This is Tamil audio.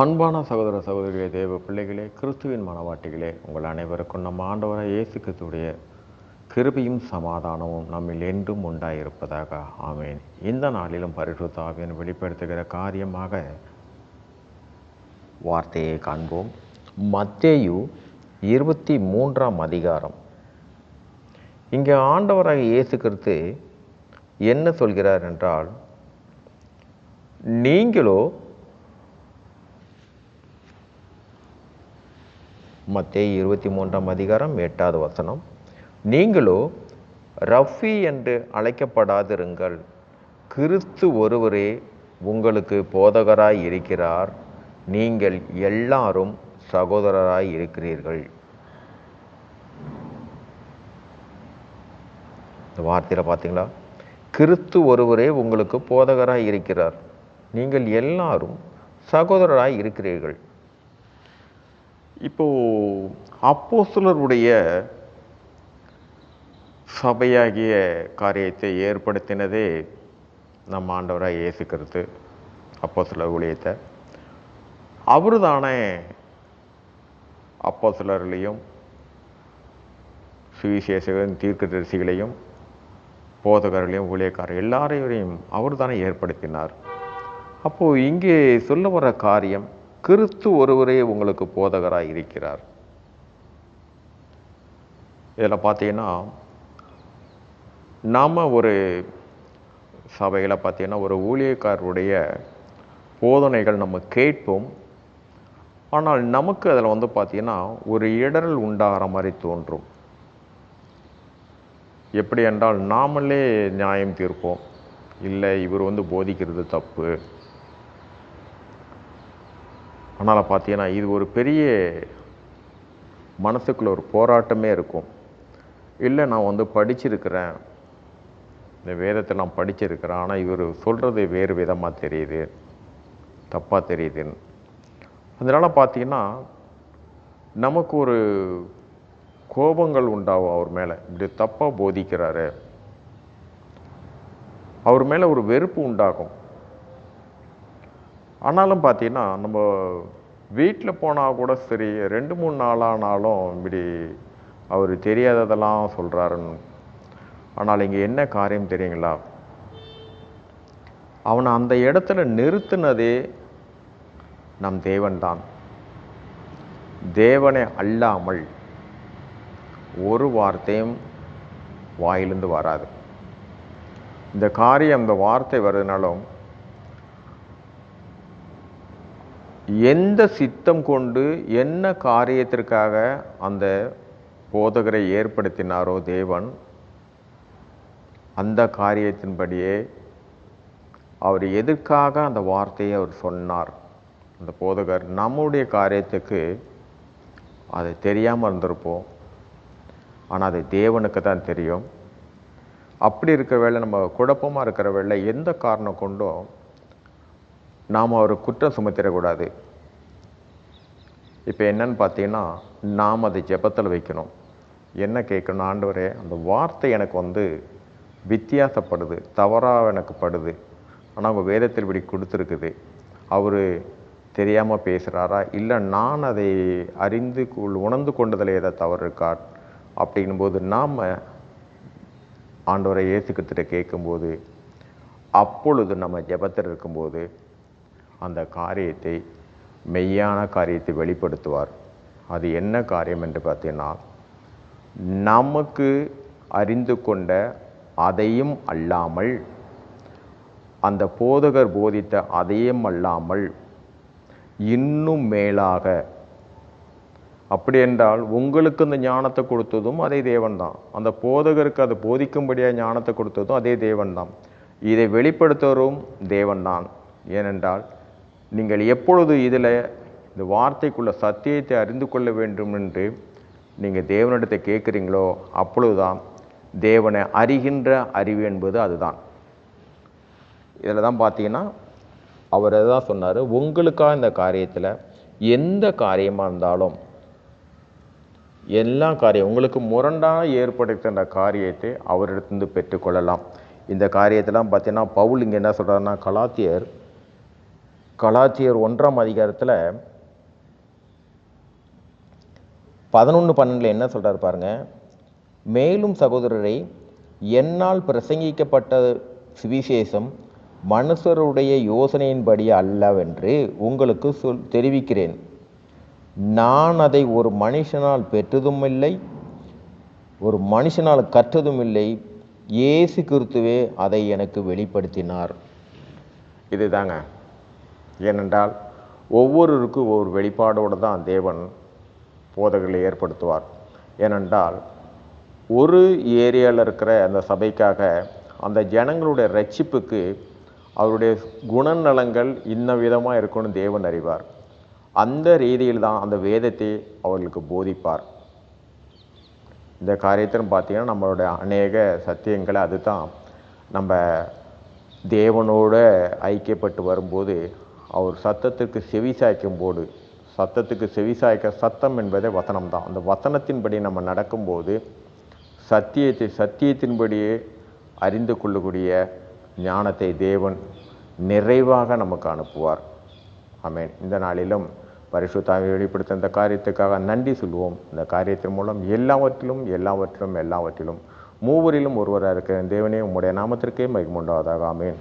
அன்பான சகோதர சகோதரிகளே தேவ பிள்ளைகளே கிறிஸ்துவின் மனவாட்டிகளே உங்கள் அனைவருக்கும் நம்ம ஆண்டவராக இயேசு கிறிஸ்துடைய கிருபியும் சமாதானமும் நம்மில் என்றும் உண்டாயிருப்பதாக. ஆமேன். இந்த நாளிலும் பரிசுத்தாவியன் வெளிப்படுத்துகிற காரியமாக வார்த்தையை காண்போம். மத்தேயு இருபத்தி மூன்றாம் அதிகாரம். இங்கே ஆண்டவராக இயேசு கிறிஸ்து என்ன சொல்கிறார் என்றால் நீங்களோ மத்திய இருபத்தி மூன்றாம் அதிகாரம் எட்டாவது வசனம். நீங்களோ ரஃபி என்று அழைக்கப்படாதிருங்கள். கிறிஸ்து ஒருவரே உங்களுக்கு போதகராய் இருக்கிறார். நீங்கள் எல்லாரும் சகோதரராய் இருக்கிறீர்கள். இந்த வார்த்தையில் பார்த்தீங்களா கிறிஸ்து ஒருவரே உங்களுக்கு போதகராய் இருக்கிறார். நீங்கள் எல்லாரும் சகோதரராய் இருக்கிறீர்கள். இப்போது அப்போஸ்தலருடைய சபையாகிய காரியத்தை ஏற்படுத்தினதே நம்ம ஆண்டவராக இயேசு கிறிஸ்து சில ஊழியத்தை. அவர் தானே அப்போஸ்தலர்களையும் தீர்க்க தரிசிகளையும் போதகர்களையும் ஊழியக்காரர் எல்லாரையும் அவர் தானே ஏற்படுத்தினார். அப்போது இங்கே சொல்ல வர காரியம் கிறிஸ்து ஒருவரே உங்களுக்கு போதகராக இருக்கிறார். இதில் பார்த்தீங்கன்னா நாம் ஒரு சபையில் பார்த்தீங்கன்னா ஒரு ஊழியக்காரருடைய போதனைகள் நம்ம கேட்போம். ஆனால் நமக்கு அதில் வந்து பார்த்தீங்கன்னா ஒரு இடரல் உண்டாகிற மாதிரி தோன்றும். எப்படி என்றால் நாமளே நியாயம் தீர்ப்போம். இல்லை இவர் வந்து போதிக்கிறது தப்பு. ஆனால் பார்த்தீங்கன்னா இது ஒரு பெரிய மனசுக்குள்ள ஒரு போராட்டமே இருக்கும். இல்லை நான் வந்து படிச்சிருக்கிறேன். இந்த வேதத்தை நான் படிச்சிருக்கிறேன். ஆனால் இவர் சொல்கிறது வேறு விதமாக தெரியுது. தப்பாக தெரியுதுன்னு. அதனால் பார்த்தீங்கன்னா நமக்கு ஒரு கோபங்கள் உண்டாகும் அவர் மேலே. இப்படி தப்பாக போதிக்கிறாரு. அவர் மேலே ஒரு வெறுப்பு உண்டாகும். ஆனாலும் பார்த்தீங்கன்னா நம்ம வீட்டில் போனால் கூட சரி ரெண்டு மூணு நாளானாலும் இப்படி அவர் தெரியாததெல்லாம் சொல்கிறாருன்னு ஆனால் இங்கே என்ன காரியம் தெரியுங்களா? அவனை அந்த இடத்துல நிறுத்தினதே நம் தேவன்தான். தேவனை அல்லாமல் ஒரு வார்த்தையும் வாயிலிருந்து வராது. இந்த காரியம் இந்த வார்த்தை வருதுனாலும் எந்த சித்தம் கொண்டு என்ன காரியத்திற்காக அந்த போதகரை ஏற்படுத்தினாரோ தேவன் அந்த காரியத்தின்படியே அவர் எதற்காக அந்த வார்த்தையை அவர் சொன்னார்? அந்த போதகர் நம்முடைய காரியத்துக்கு அது தெரியாமல் இருந்திருப்போம். ஆனால் அது தேவனுக்கு தான் தெரியும். அப்படி இருக்கிற வேளை நம்ம குழப்பமாக இருக்கிற வேளை எந்த காரணம் கொண்டும் நாம் அவர் குற்றம் சுமத்திடக்கூடாது. இப்போ என்னன்னு பார்த்தீங்கன்னா நாம் அதை ஜெபத்தில் வைக்கணும். என்ன கேட்கணும் ஆண்டவரே அந்த வார்த்தை எனக்கு வந்து வித்தியாசப்படுது தவறாக எனக்கு படுது. ஆனால் அவங்க வேதத்தில் இப்படி கொடுத்துருக்குது. அவர் தெரியாமல் பேசுகிறாரா இல்லை நான் அதை அறிந்து கொள் உணர்ந்து கொண்டதில் ஏதாவது தவறு இருக்கா? அப்படிங்கும்போது நாம் ஆண்டவரை ஏற்றுக்கிட்ட கேட்கும்போது அப்பொழுது நம்ம ஜெபத்தில் இருக்கும்போது அந்த காரியத்தை மெய்யான காரியத்தை வெளிப்படுத்துவார். அது என்ன காரியம் என்று பார்த்தீங்கன்னா நமக்கு அறிந்து கொண்ட அதையும் அல்லாமல் அந்த போதகர் போதித்த அதையும் அல்லாமல் இன்னும் மேலாக. அப்படி என்றால் உங்களுக்கு இந்த ஞானத்தை கொடுத்ததும் அதே தேவன்தான் அந்த போதகருக்கு அதை போதிக்கும்படியாக ஞானத்தை கொடுத்ததும் அதே தேவன்தான் இதை வெளிப்படுத்துவரும் தேவன்தான் ஏனென்றால் நீங்கள் எப்பொழுது இதில் இந்த வார்த்தைக்குள்ள சத்தியத்தை அறிந்து கொள்ள வேண்டும் என்று நீங்கள் தேவனிடத்தை கேட்குறீங்களோ அப்பொழுதுதான் தேவனை அறிகின்ற அறிவு என்பது அதுதான். இதில் தான் பார்த்தீங்கன்னா அவர் தான் சொன்னார்? உங்களுக்காக இந்த காரியத்தில் எந்த காரியமாக இருந்தாலும் எல்லா காரியம் உங்களுக்கு முரண்டாக ஏற்படுத்துகின்ற காரியத்தை அவரிடத்திலிருந்து பெற்றுக்கொள்ளலாம் இந்த காரியத்தெல்லாம் பார்த்தீங்கன்னா பவுல் இங்கே என்ன சொல்கிறாருன்னா கலாத்தியர் கலாச்சியர் ஒன்றாம் அதிகாரத்தில் பதினொன்று பன்னெண்டில் என்ன சொல்கிறார் பாருங்க. மேலும் சகோதரரை என்னால் பிரசங்கிக்கப்பட்ட சுவிசேஷம் மனுஷருடைய யோசனையின்படி அல்லவென்று உங்களுக்கு சொல் தெரிவிக்கிறேன். நான் அதை ஒரு மனுஷனால் பெற்றதும் இல்லை ஒரு மனுஷனால் கற்றதும் இல்லை இயேசு கிறித்துவே அதை எனக்கு வெளிப்படுத்தினார். இதுதாங்க. ஏனென்றால் ஒவ்வொருவருக்கும் ஒவ்வொரு வெளிப்பாடோடு தான் தேவன் போதைகளை ஏற்படுத்துவார். ஏனென்றால் ஒரு ஏரியாவில் இருக்கிற அந்த சபைக்காக அந்த ஜனங்களுடைய ரட்சிப்புக்கு அவருடைய குணநலங்கள் இன்ன விதமாக இருக்கும்னு தேவன் அறிவார். அந்த ரீதியில் தான் அந்த வேதத்தை அவர்களுக்கு போதிப்பார். இந்த காரியத்திலும் பார்த்தீங்கன்னா நம்மளுடைய அநேக சத்தியங்களை அதுதான் நம்ம தேவனோட ஐக்கியப்பட்டு வரும்போது அவர் சத்தத்துக்கு செவி சாய்க்கும் போது சத்தத்துக்கு செவி சாய்க்க சத்தம் என்பதே வசனம் தான் அந்த வசனத்தின்படி நம்ம நடக்கும்போது சத்தியத்தை சத்தியத்தின்படியே அறிந்து கொள்ளக்கூடிய ஞானத்தை தேவன் நிறைவாக நமக்கு அனுப்புவார். ஆமேன். இந்த நாளிலும் பரிசுத்தாவை வெளிப்படுத்த இந்த காரியத்துக்காக நன்றி சொல்லுவோம் இந்த காரியத்தின் மூலம் எல்லாவற்றிலும் எல்லாவற்றிலும் எல்லாவற்றிலும் மூவரிலும் ஒருவராக இருக்கிற தேவனே உம்முடைய நாமத்திற்கே மகிமுண்டாவதாக ஆமேன்.